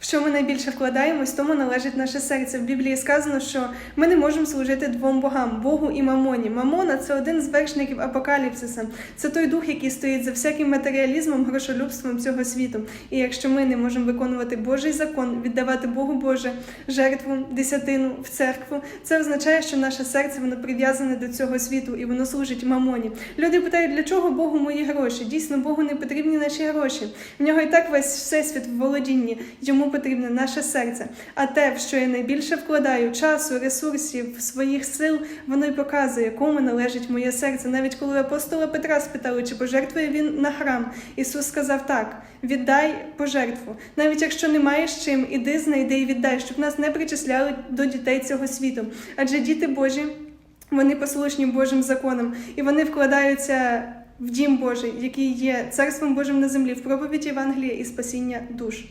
В що ми найбільше вкладаємось, тому належить наше серце. В Біблії сказано, що ми не можемо служити двом богам Богу і Мамоні. Мамона це один з вершників апокаліпсиса. Це той дух, який стоїть за всяким матеріалізмом, грошолюбством цього світу. І якщо ми не можемо виконувати Божий закон, віддавати Богу Боже жертву, десятину в церкву, це означає, що наше серце воно прив'язане до цього світу і воно служить мамоні. Люди питають, для чого Богу мої гроші? Дійсно, Богу не потрібні наші гроші. В нього і так весь всесвіт в володінні. Йому потрібне наше серце. А те, в що я найбільше вкладаю часу, ресурсів, своїх сил, воно й показує, кому належить моє серце. Навіть коли апостола Петра спитали, чи пожертвує він на храм, Ісус сказав так: віддай пожертву. Навіть якщо не маєш чим, іди знайди і віддай, щоб нас не причисляли до дітей цього світу. Адже діти Божі. Вони послушні Божим законам, і вони вкладаються в дім Божий, який є царством Божим на землі, в проповідь Євангелія і спасіння душ.